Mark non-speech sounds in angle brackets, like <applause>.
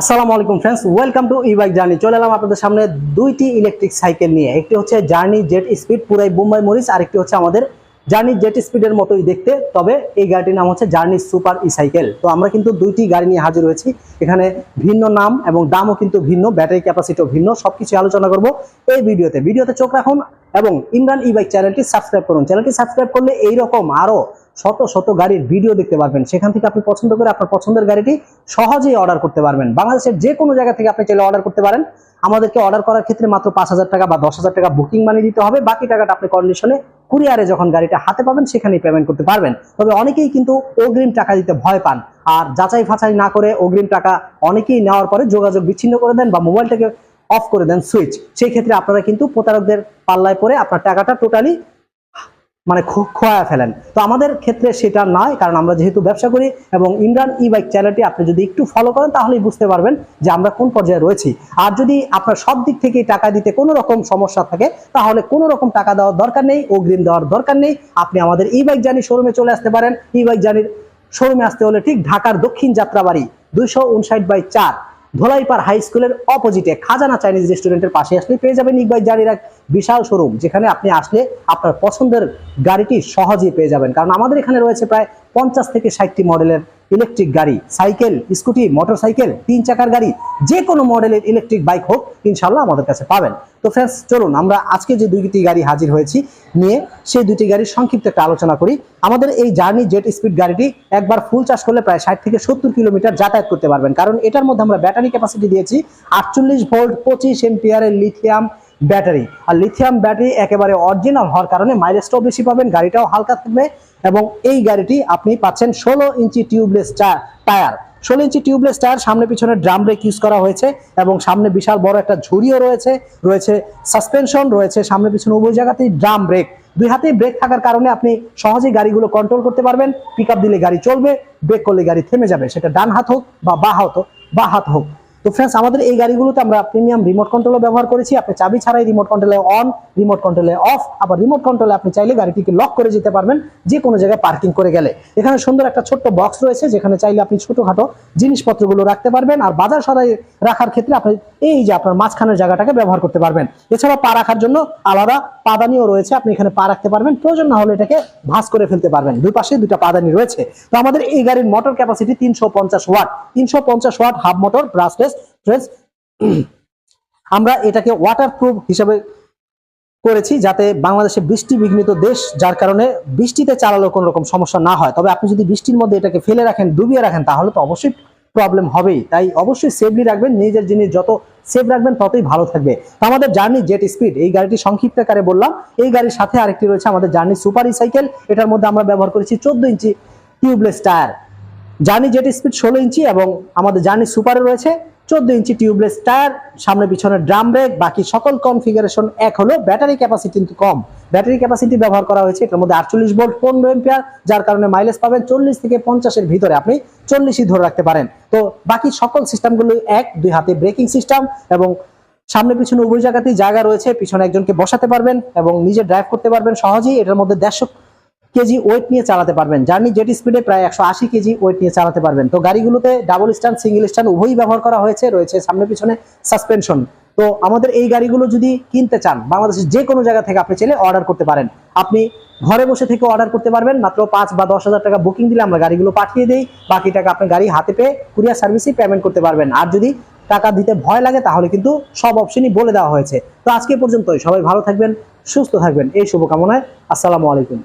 আসসালামু আলাইকুম friends welcome to E bike journey চলে এলাম আপনাদের সামনে দুইটি ইলেকট্রিক সাইকেল নিয়ে। একটি হচ্ছে জার্নি জেট স্পিড পুরাই মুম্বাই মরিচ আরেকটি হচ্ছে আমাদের জার্নি জেট স্পিডের মতোই দেখতে। তবে এই গাড়িটির নাম হচ্ছে জার্নি সুপার ই সাইকেল তো আমরা কিন্তু দুইটি গাড়ি নিয়ে হাজির হয়েছি। এখানে ভিন্ন নাম এবং দামও কিন্তু ভিন্ন ব্যাটারি ক্যাপাসিটিও ভিন্ন। সবকিছু আলোচনা করব এই ভিডিওতে। ভিডিওতে চোখ রাখুন এবং ইমরান ই বাইক চ্যানেলটি সাবস্ক্রাইব করুন। চ্যানেলটি সাবস্ক্রাইব করলে এইরকম আরও শত শত গাড়ির ভিডিও দেখতে পারবেন। সেখান থেকে আপনি পছন্দ করে আপনার পছন্দের গাড়িটি সহজেই অর্ডার করতে পারবেন। বাংলাদেশের যে কোনো জায়গা থেকে আপনি চাইলে অর্ডার করতে পারেন। আমাদেরকে অর্ডার করার ক্ষেত্রে মাত্র পাঁচ হাজার টাকা বা দশ হাজার টাকা বুকিং মানি দিতে হবে। বাকি টাকাটা আপনি কন্ডিশনে কুরিয়ারে যখন গাড়িটা হাতে পাবেন, সেখানেই পেমেন্ট করতে পারবেন। তবে অনেকেই কিন্তু অগ্রিম টাকা দিতে ভয় পান। আর যাচাই ফাঁচাই না করে অগ্রিম টাকা অনেকেই নেওয়ার পরে যোগাযোগ বিচ্ছিন্ন করে দেন বা মোবাইলটাকে অফ করে দেন সুইচ সেই ক্ষেত্রে আপনারা কিন্তু প্রতারকদের পাল্লায় পরে আপনার টাকাটা টোটালি মানে খোয়া ফেলেন। তো আমাদের ক্ষেত্রে সেটা নয়, কারণ আমরা যেহেতু ব্যবসা করি এবং ইমরান ই বাইক চ্যানেলটি আপনি যদি একটু ফলো করেন, তাহলেই বুঝতে পারবেন যে আমরা কোন পর্যায়ে রয়েছি। আর যদি আপনার সব দিক থেকেই টাকা দিতে কোনো রকম সমস্যা থাকে, তাহলে কোনো রকম টাকা দেওয়ার দরকার নেই, অগ্রিম দেওয়ার দরকার নেই। আপনি আমাদের ই বাইক জানি শোরুমে চলে আসতে পারেন। ই বাইক জানির শোরুমে আসতে হলে ঠিক ঢাকার দক্ষিণ যাত্রাবাড়ি দুইশো উনষাট বাই চার। ধোলাইপাড় হাই স্কুলের অপোজিটে খাজানা চাইনিজ রেস্টুরেন্টের পাশে আসলে পেয়ে যাবেন ইকবাই জারির এক বিশাল শোরুম, যেখানে আপনি আসলে আপনার পছন্দের গাড়িটি সহজেই পেয়ে যাবেন। কারণ আমাদের এখানে রয়েছে প্রায় পঞ্চাশ থেকে ষাটটি মডেলের ইলেকট্রিক গাড়ি, সাইকেল, স্কুটি মোটরসাইকেল তিন চাকার গাড়ি যে কোনো মডেলের ইলেকট্রিক বাইক হোক ইনশাল্লাহ আমাদের কাছে পাবেন। তো ফ্রেন্ডস চলুন আমরা আজকে যে দুইটি গাড়ি হাজির হয়েছি নিয়ে সেই দুইটি গাড়ির সংক্ষিপ্ত একটা আলোচনা করি। আমাদের এই জার্নি জেট স্পিড গাড়িটি একবার ফুল চার্জ করলে প্রায় ষাট থেকে সত্তর কিলোমিটার যাতায়াত করতে পারবেন। কারণ এটার মধ্যে আমরা ব্যাটারি ক্যাপাসিটি দিয়েছি আটচল্লিশ ভোল্ট পঁচিশ এমপিয়ারের লিথিয়াম ব্যাটারি। আর লিথিয়াম ব্যাটারি একেবারে অরিজিনাল হওয়ার কারণে মাইলেজটাও বেশি পাবেন, গাড়িটাও হালকা থাকবে এবং এই গাড়িটি আপনি পাচ্ছেন ষোলো ইঞ্চি টিউবলেস টায়ার ষোলো ইঞ্চি টিউবলেস টায়ার সামনে পিছনে ড্রাম ব্রেক ইউজ করা হয়েছে এবং সামনে বিশাল বড় একটা ঝুড়িও রয়েছে রয়েছে সাসপেনশন রয়েছে সামনে পিছনে উভয় জায়গাতেই ড্রাম ব্রেক দুই হাতেই ব্রেক থাকার কারণে আপনি সহজেই গাড়িগুলো কন্ট্রোল করতে পারবেন পিক দিলে গাড়ি চলবে ব্রেক করলে গাড়ি থেমে যাবে, সেটা ডান হাত হোক বা বা হাত হোক, বা হাত হোক। তো ফ্রেন্ডস আমাদের এই গাড়িগুলোতে আমরা প্রিমিয়াম রিমোট কন্ট্রোলও ব্যবহার করেছি। আপনি চাবি ছাড়াই রিমোট কন্ট্রোলে অন রিমোট কন্ট্রোলে অফ আবার রিমোট কন্ট্রোলে আপনি চাইলে গাড়িটিকে লক করে যেতে পারবেন যে কোনো জায়গায় পার্কিং করে গেলে। এখানে সুন্দর একটা ছোট্ট বক্স রয়েছে, যেখানে চাইলে আপনি ছোটখাটো জিনিসপত্রগুলো রাখতে পারবেন আর বাজার সরাই রাখার ক্ষেত্রে আপনি এই যে আপনার মাঝখানের জায়গাটাকে ব্যবহার করতে পারবেন। এছাড়া পা রাখার জন্য আলাদা পাদানিও রয়েছে, আপনি এখানে পা রাখতে পারবেন। প্রয়োজন না হলে এটাকে ভাঁজ করে ফেলতে পারবেন। দুই পাশে দুটা পাদানি রয়েছে। তো আমাদের এই গাড়ির মোটর ক্যাপাসিটি তিনশো পঞ্চাশ ওয়াট তিনশো পঞ্চাশ watt half motor brushless friends <clears throat> আমরা এটাকে ওয়াটার প্রুফ হিসাবে করেছি যাতে বাংলাদেশে বৃষ্টি বিঘ্নিত দেশ, যার কারণে বৃষ্টিতে চালালেও কোনো রকম সমস্যা না হয়। তবে আপনি যদি বৃষ্টির মধ্যে এটাকে ফেলে রাখেন, ডুবিয়ে রাখেন, তাহলে তো অবশ্যই প্রবলেম হবেই। তাই অবশ্যই সেফলি রাখবেন, নিজের জিনিস যত সেফ রাখবেন, ততই ভালো থাকবে। তো আমাদের জার্নি জেট স্পিড এই গাড়িটি সংক্ষিপ্ত আকারে বললাম। এই গাড়ির সাথে আরেকটি রয়েছে আমাদের জার্নি সুপার সাইকেল এটার মধ্যে আমরা ব্যবহার করেছি চোদ্দ inch tubeless tyre journey jet speed ষোলো ইঞ্চি এবং আমাদের জার্নি সুপারে রয়েছে। চোদ্দ ইঞ্চি টিউবলেস টায়ার, সামনে পিছনে ড্রাম ব্রেক, বাকি সকল কনফিগারেশন এক হলো ব্যাটারি ক্যাপাসিটি কিন্তু কম। ব্যাটারি ক্যাপাসিটি ব্যবহার করা হয়েছে, এটার মধ্যে আটচল্লিশ ভোল্ট পনেরো এম্পিয়ার যার কারণে মাইলেজ পাবেন চল্লিশ থেকে পঞ্চাশের ভিতরে আপনি চল্লিশই ধরে রাখতে পারেন। তো বাকি সকল সিস্টেমগুলো এক, দুই হাতে ব্রেকিং সিস্টেম এবং সামনে পিছনে উভয় জায়গাতেই জায়গা রয়েছে, পিছনে একজনকে বসাতে পারবেন এবং নিজে ড্রাইভ করতে পারবেন সহজেই। এটার মধ্যে দেড়শো কেজি ওয়েট নিয়ে চালাতে পারবেন। জার্নি জেট স্পিডে প্রায় একশো আশি কেজি ওয়েট নিয়ে চালাতে পারবেন। তো গাড়িগুলোতে ডাবল স্ট্যান্ড সিঙ্গেল স্ট্যান্ড উভয়ই ব্যবহার করা হয়েছে। রয়েছে সামনে পিছনে সাসপেনশন তো আমাদের এই গাড়িগুলো যদি কিনতে চান, বাংলাদেশের যে কোনো জায়গা থেকে আপনি চাইলে অর্ডার করতে পারেন। আপনি ঘরে বসে থেকে অর্ডার করতে পারবেন। মাত্র পাঁচ বা দশ হাজার টাকা বুকিং দিলে আমরা গাড়িগুলো পাঠিয়ে দিই। বাকি টাকা আপনি গাড়ি হাতে পেয়ে কুরিয়ার সার্ভিসই পেমেন্ট করতে পারবেন। আর যদি টাকা দিতে ভয় লাগে, তাহলে কিন্তু সব অপশনই বলে দেওয়া হয়েছে। তো আজকে পর্যন্তই। সবাই ভালো থাকবেন, সুস্থ থাকবেন। এই শুভকামনায় আসসালামু আলাইকুম।